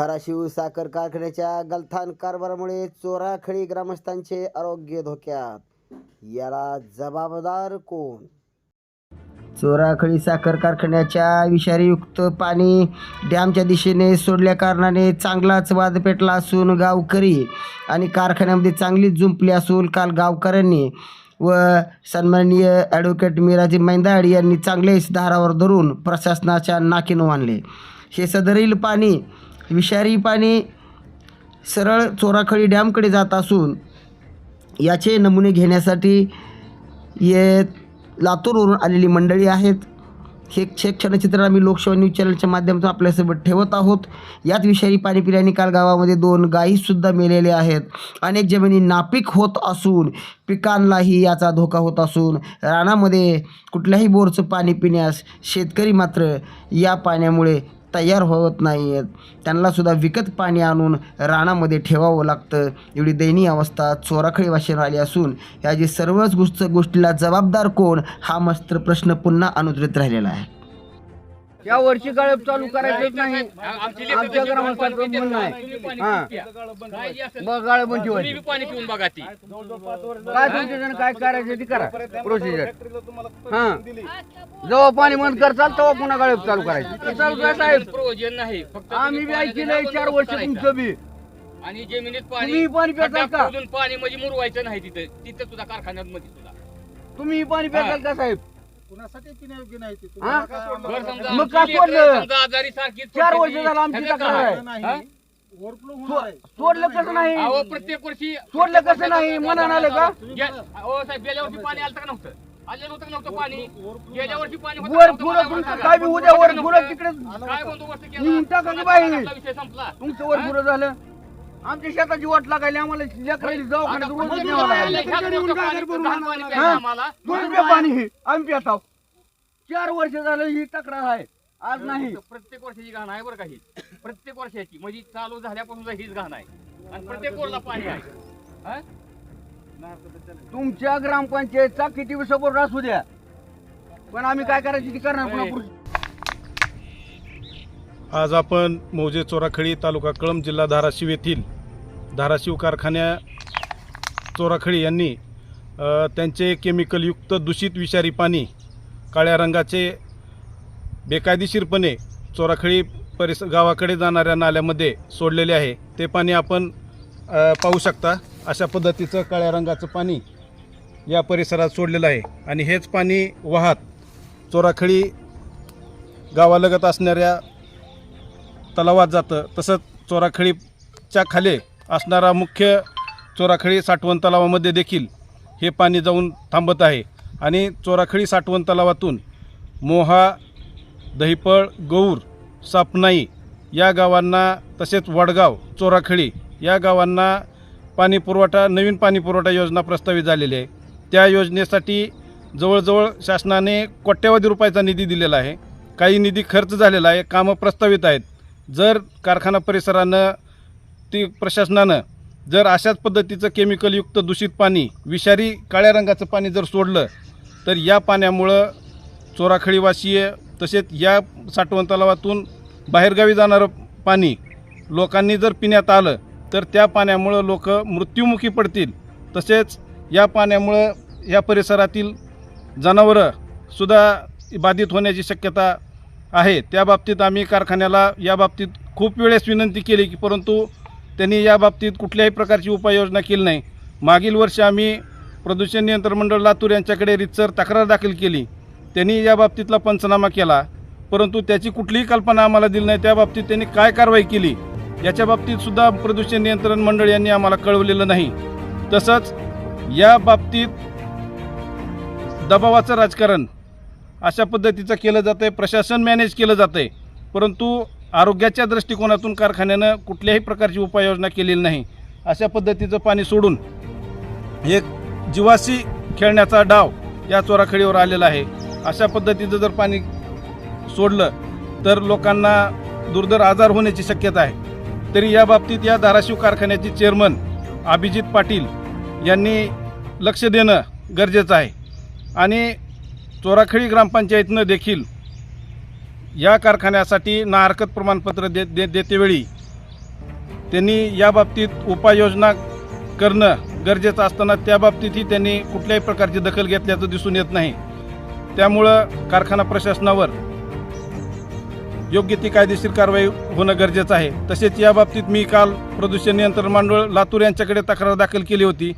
धाराशिव साखर कारखान्याच्या गलथान कारभारामुळे चोराखळी ग्रामस्थांचे आरोग्य धोक्यात. याला जबाबदार कोण? चोराखळी साखर कारखान्याच्या विषारीयुक्त पाणी डॅमच्या दिशेने सोडल्या कारणाने चांगलाच वाद पेटला असून गावकरी आणि कारखान्यामध्ये चांगलीच जुंपली असून काल गावकऱ्यांनी व सन्माननीय ॲडव्होकेट मिराजी मैंदाड यांनी चांगलेच धारावर धरून प्रशासनाच्या नाकीनं आणले हे सदरील पाणी विषारी पाणी सरळ चोराखळी डॅमकडे जात असून याचे नमुने घेण्यासाठी ये लातूरवरून आलेली मंडळी आहेत. हे क्षे क्षणचित्र आम्ही लोकसेवा न्यूज चॅनलच्या माध्यमातून आपल्यासोबत ठेवत आहोत. यात विषारी पाणी पिल्याने काल गावामध्ये दोन गायीसुद्धा मेलेले आहेत. अनेक जमिनी नापीक होत असून पिकांनाही याचा धोका होत असून रानामध्ये कुठल्याही बोरचं पाणी पिण्यास शेतकरी मात्र या पाण्यामुळे तयार होत नाही आहेत त्यांनासुद्धा विकत पाणी आणून रानामध्ये ठेवावं लागतं. एवढी दयनीय अवस्था चोराखळी वाशीवर आली असून याची सर्वच गोष्ट गोष्टीला जबाबदार कोण हा मस्त प्रश्न पुन्हा अनुद्रित राहिलेला आहे. या वर्षी गाळप चालू करायचंच नाही. आमच्या ग्रामस्थांचं म्हणणं आहे. हा. गाळप ठेवायची पाणी पिऊन बघा ती. काय तुमच्या जण काय करायचं ते करा. प्रोसिजर हा. जेव्हा पाणी बंद करचाल तेव्हा पुन्हा गाळप चालू करायचं. ते चालू करा साहेब. प्रयोजन नाही. फक्त आम्ही बी पाणी चार वर्ष. तुमचं बी. आणि जमिनीत तुम्ही पाणी पाणी पिताल खड्डा का? खोदून पाणी म्हणजे मुरवायचं नाही तिथं. तिथं तुझा कारखान्यात मध्ये तुला तुम्ही पाणी प्याल का साहेब? कुणासाठी पिण्यायोग्य नाही ते हा? तुम्हाला का सोडलं? बरं समजा मग आमची का लेकरं सोडलं? समजा आजारी सारखी चार वर्ष पडली, झालं आमची ह्याचं तक्रार काय? आहे. नाही हा? ओव्हरफ्लो होणार आहे सोडलं कसं नाही अहो प्रत्येक वर्षी सोडलं कसं नाही मनानं आलं का गे- अहो साहेब गेल्या वर्षी पाणी आलं का नव्हतं आलं नव्हतं का नव्हतं पाणी गेल्या वर्षी पाणी होतं का वर नव्हतं? फुलं मला तुमचं सांगा. काय बी उद्या वर नव्हतं? तिकडे काय बंदोबस्त केला निघून टाका की आपला बाई. विषय संपला तुमचं वर पुरं झालं आमच्या शेताची वाट लागायली आम्हाला लेकराची दवाखान्यात रोज न्यावं लागायला. हा? दोन रुपये पाणी हे. आम्ही पिताव चार वर्ष झालं ही तक्रार आहे आज नाही प्रत्येक वर्षाची घाण आहे बरं का ही प्रत्येक वर्षाची म्हणजे चालू झाल्यापासून हीच घाण आहे आणि प्रत्येक कोरला पाणी आहे हा? तुमच्या ग्रामपंचायतचा किती सपोर्ट असू द्या पण आम्ही काय करायची ती करणार पुन्हा. आज आपण मौजे चोराखळी तालुका कळंब जिल्हा धाराशिव येथील धाराशिव कारखान्या चोराखळी यांनी त्यांचे केमिकलयुक्त दूषित विषारी पाणी काळ्या रंगाचे बेकायदेशीरपणे चोराखळी परिस गावाकडे जाणाऱ्या नाल्यामध्ये सोडलेले आहे. ते पाणी आपण पाहू शकता. अशा पद्धतीचं काळ्या रंगाचं पाणी या परिसरात सोडलेलं आहे. आणि हेच पाणी वाहत चोराखळी गावालगत असणाऱ्या तलावात जातं. तसंच चोराखळीच्या खाली असणारा मुख्य चोराखळी साठवण तलावामध्ये देखील हे पाणी जाऊन थांबत आहे. आणि चोराखळी साठवण तलावातून मोहा दहिपळ गौर सापनाई या गावांना तसेच वडगाव चोराखळी या गावांना पाणी पुरवठा नवीन पाणी पुरवठा योजना प्रस्तावित झालेली आहे. त्या योजनेसाठी जवळजवळ शासनाने कोट्यवधी रुपयाचा निधी दिलेला आहे. काही निधी खर्च झालेला आहे. कामं प्रस्तावित आहेत. जर कारखाना परिसरानं ती प्रशासनानं जर अशाच पद्धतीचं केमिकलयुक्त दूषित पाणी विषारी काळ्या रंगाचं पाणी जर सोडलं तर या पाण्यामुळं चोराखळीवासीय तसेच या साठवण तलावातून बाहेरगावी जाणारं पाणी लोकांनी जर पिण्यात आलं तर त्या पाण्यामुळं लोक मृत्युमुखी पडतील. तसेच या पाण्यामुळं या परिसरातील जनावरंसुद्धा बाधित होण्याची शक्यता आहे. त्या बाबतीत आम्ही कारखान्याला या बाबतीत खूप वेळेस विनंती केली की परंतु त्यांनी या बाबतीत कुठल्याही प्रकारची उपाययोजना केली नाही. मागील वर्षी आम्ही प्रदूषण नियंत्रण मंडळ लातूर यांच्याकडे रितसर तक्रार दाखल केली. त्यांनी या बाबतीतला पंचनामा केला. परंतु त्याची कुठलीही कल्पना आम्हाला दिली नाही. त्या बाबतीत त्यांनी काय कारवाई केली? याच्या बाबतीतसुद्धा प्रदूषण नियंत्रण मंडळ यांनी आम्हाला कळवलेलं नाही. तसंच या बाबतीत दबावाचं राजकारण अशा पद्धतीचं केलं जातं आहे प्रशासन मॅनेज केलं जातं आहे परंतु आरोग्याच्या दृष्टिकोनातून कारखान्यानं कुठल्याही प्रकारची उपाययोजना केलेली नाही. अशा पद्धतीचं पाणी सोडून एक जीवाशी खेळण्याचा डाव या चोराखडीवर आलेला आहे. अशा पद्धतीचं जर पाणी सोडलं तर लोकांना दुर्धर आजार होण्याची शक्यता आहे. तरी या बाबतीत या धाराशिव कारखान्याचे चेअरमन अभिजित पाटील यांनी लक्ष देणं गरजेचं आहे. आणि चोराखळी ग्रामपंचायतनं देखील या कारखान्यासाठी ना हरकत प्रमाणपत्र दे दे देतेवेळी त्यांनी या बाबतीत उपाययोजना करणं गरजेचं असताना त्या बाबतीतही त्यांनी कुठल्याही प्रकारची दखल घेतल्याचं दिसून येत नाही. त्यामुळं कारखाना प्रशासनावर योग्य ती कायदेशीर कारवाई होणं गरजेचं आहे. तसेच या बाबतीत मी काल प्रदूषण नियंत्रण मंडळ लातूर यांच्याकडे तक्रार दाखल केली होती.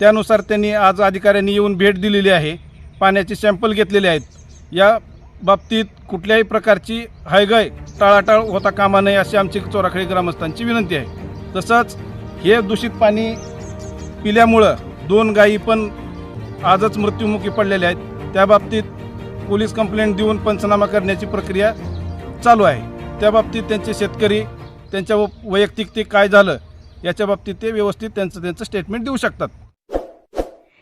त्यानुसार त्यांनी आज अधिकाऱ्यांनी येऊन भेट दिलेली आहे. पाण्याचे सॅम्पल घेतलेले आहेत. या बाबतीत कुठल्याही प्रकारची हायगय टाळाटाळ होता कामा नये अशी आमची चोराखळी ग्रामस्थांची विनंती आहे. तसंच हे दूषित पाणी पिल्यामुळं दोन गायी पण आजच मृत्युमुखी पडलेल्या आहेत. त्या बाबतीत पोलीस कंप्लेंट देऊन पंचनामा करण्याची प्रक्रिया चालू आहे. त्या बाबतीत त्यांचे शेतकरी त्यांच्या व- वैयक्तिक ते काय झालं याच्या बाबतीत ते व्यवस्थित त्यांचं त्यांचं स्टेटमेंट देऊ शकतात.